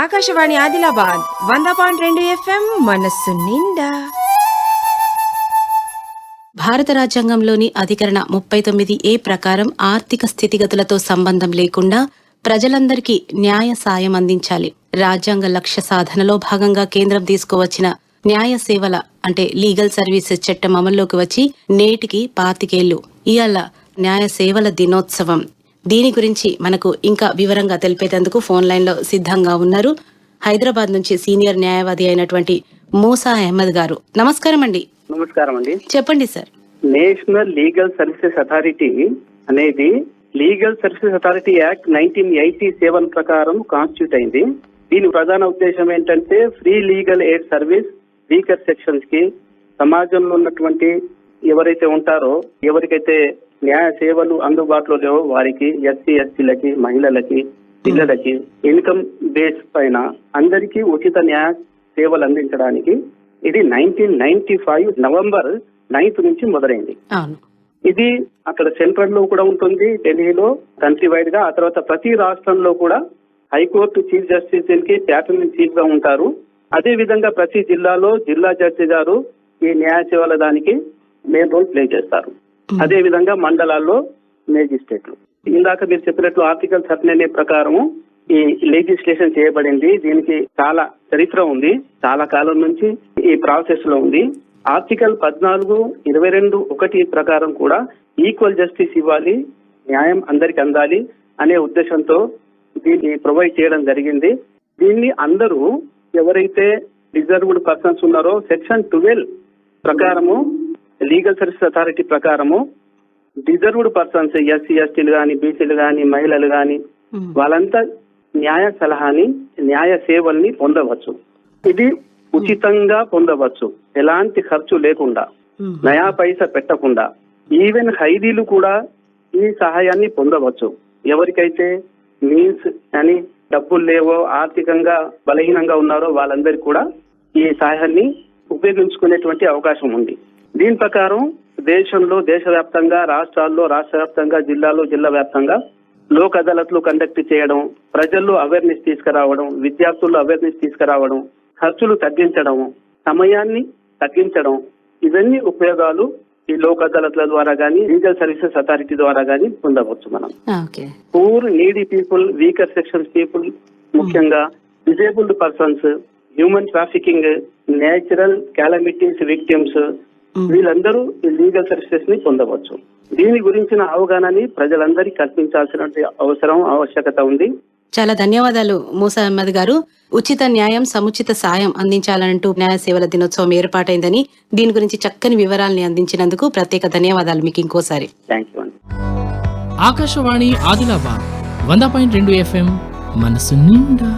ఆకాశవాణి ఆదిలాబాద్ వంద పాయింట్ రెండు ఎఫ్ఎం మనస్సు నిండా. భారత రాజ్యాంగంలోని అధికరణ ముప్పై తొమ్మిది ఏ ప్రకారం ఆర్థిక స్థితిగతులతో సంబంధం లేకుండా ప్రజలందరికీ న్యాయ సాయం అందించాలి. రాజ్యాంగ లక్ష్య సాధనలో భాగంగా కేంద్రం తీసుకువచ్చిన న్యాయ సేవల అంటే లీగల్ సర్వీసెస్ చట్టం అమల్లోకి వచ్చి నేటికి పాతికేళ్ళు ఇవాళ న్యాయ సేవల దినోత్సవం. దీని గురించి మనకు ఇంకా వివరంగా తెలిపేందుకు ఫోన్ లైన్లో సిద్ధంగా ఉన్నారు. హైదరాబాద్ నుంచి సీనియర్ న్యాయవాది అయినటువంటి మూసా అహ్మద్ గారు. నమస్కారం అండి. నమస్కారం అండి. చెప్పండి sir. National Legal Services Authority అనేది Legal Services Authority Act nineteen eighty seven ప్రకారం కాన్స్టిట్యూట్ అయింది. దీని ప్రధాన ఉద్దేశం ఏంటంటే free legal aid service weaker సెక్షన్స్కి సమాజంలో ఉన్నటువంటి ఎవరైతే ఉంటారో ఎవరికైతే న్యాయ సేవలు అందుబాటులో లేవో. వారికి ఎస్సీ ఎస్టీలకి మహిళలకి పిల్లలకి ఇన్కమ్ బేస్ పైన అందరికీ ఉచిత న్యాయ సేవలు అందించడానికి ఇది nineteen ninety five November ninth నుంచి మొదలైంది. ఇది అక్కడ సెంట్రల్లో కూడా ఉంటుంది ఢిల్లీలో కంట్రీ వైడ్గా. ఆ తర్వాత ప్రతి రాష్ట్రంలో కూడా హైకోర్టు చీఫ్ జస్టిస్కి ప్యాటర్న్ చీఫ్గా ఉంటారు. అదే విధంగా ప్రతి జిల్లాలో జిల్లా జడ్జి గారు ఈ న్యాయ సేవల దానికి మెయిన్ రోల్ ప్లే చేస్తారు. అదే విధంగా మండలాల్లో మేజిస్ట్రేట్లు ఇందాక మీరు చెప్పినట్లు ఆర్టికల్ థర్టీ ప్రకారము ఈ లెజిస్లేషన్ చేయబడింది. దీనికి చాలా చరిత్ర ఉంది. చాలా కాలం నుంచి ఈ ప్రాసెస్లో ఉంది. ఆర్టికల్ పద్నాలుగు ఇరవై రెండు ఒకటి ప్రకారం కూడా ఈక్వల్ జస్టిస్ ఇవ్వాలి న్యాయం అందరికి అందాలి అనే ఉద్దేశంతో దీన్ని ప్రొవైడ్ చేయడం జరిగింది. దీన్ని అందరూ ఎవరైతే రిజర్వ్డ్ పర్సన్స్ ఉన్నారో సెక్షన్ ట్వెల్వ్ ప్రకారము లీగల్ సర్వీస్ అథారిటీ ప్రకారము రిజర్వ్డ్ పర్సన్స్ ఎస్సీ ఎస్టీలు కానీ బీసీలు కానీ మహిళలు కానీ ఉమ్. వాళ్ళంతా న్యాయ సలహాని న్యాయ సేవల్ని పొందవచ్చు ఇది ఉచితంగా పొందవచ్చు ఎలాంటి ఖర్చు లేకుండా ఉమ్. నయా పైసా పెట్టకుండా ఈవెన్ ఖైదీలు కూడా ఈ సహాయాన్ని పొందవచ్చు ఎవరికైతే మీన్స్ అని డబ్బులు లేవో ఆర్థికంగా బలహీనంగా ఉన్నారో వాళ్ళందరికీ కూడా ఈ సహాయాన్ని ఉపయోగించుకునేటువంటి అవకాశం ఉంది దీని ప్రకారం దేశంలో దేశవ్యాప్తంగా రాష్ట్రాల్లో రాష్ట్ర వ్యాప్తంగా జిల్లాలో జిల్లా వ్యాప్తంగా లోక్ అదాలత్లు కండక్ట్ చేయడం ప్రజల్లో అవేర్నెస్ తీసుకురావడం విద్యార్థుల్లో అవేర్నెస్ తీసుకురావడం ఖర్చులు తగ్గించడం సమయాన్ని తగ్గించడం ఇవన్నీ ఉపయోగాలు ఈ లోక్ అదాలత్ల ద్వారా గానీ లీగల్ సర్వీసెస్ అథారిటీ ద్వారా గానీ పొందవచ్చు మనం poor needy people weaker sections people ముఖ్యంగా disabled persons human trafficking natural calamities victims. వీళ్ళందరూ ఈ లీగల్ సర్వీసెస్ని పొందవచ్చు. దీని గురించిన అవగాహనని ప్రజలందరికీ కల్పించాల్సిన అవసరం ఆవశ్యకత ఉంది. చాలా ధన్యవాదాలు మూసా అహ్మద్ గారు. ఉచిత న్యాయం సముచిత సాయం అందించాలంటూ న్యాయ సేవల దినోత్సవం ఏర్పాటైందని దీని గురించి చక్కని వివరాల్ని అందించినందుకు ప్రత్యేక ధన్యవాదాలు మీకు ఇంకోసారి. థ్యాంక్ యూ అండి ఆకాశవాణి ఆదిలాబాద్ వంద పాయింట్ రెండు ఎఫ్ఎం మనసు నిండా.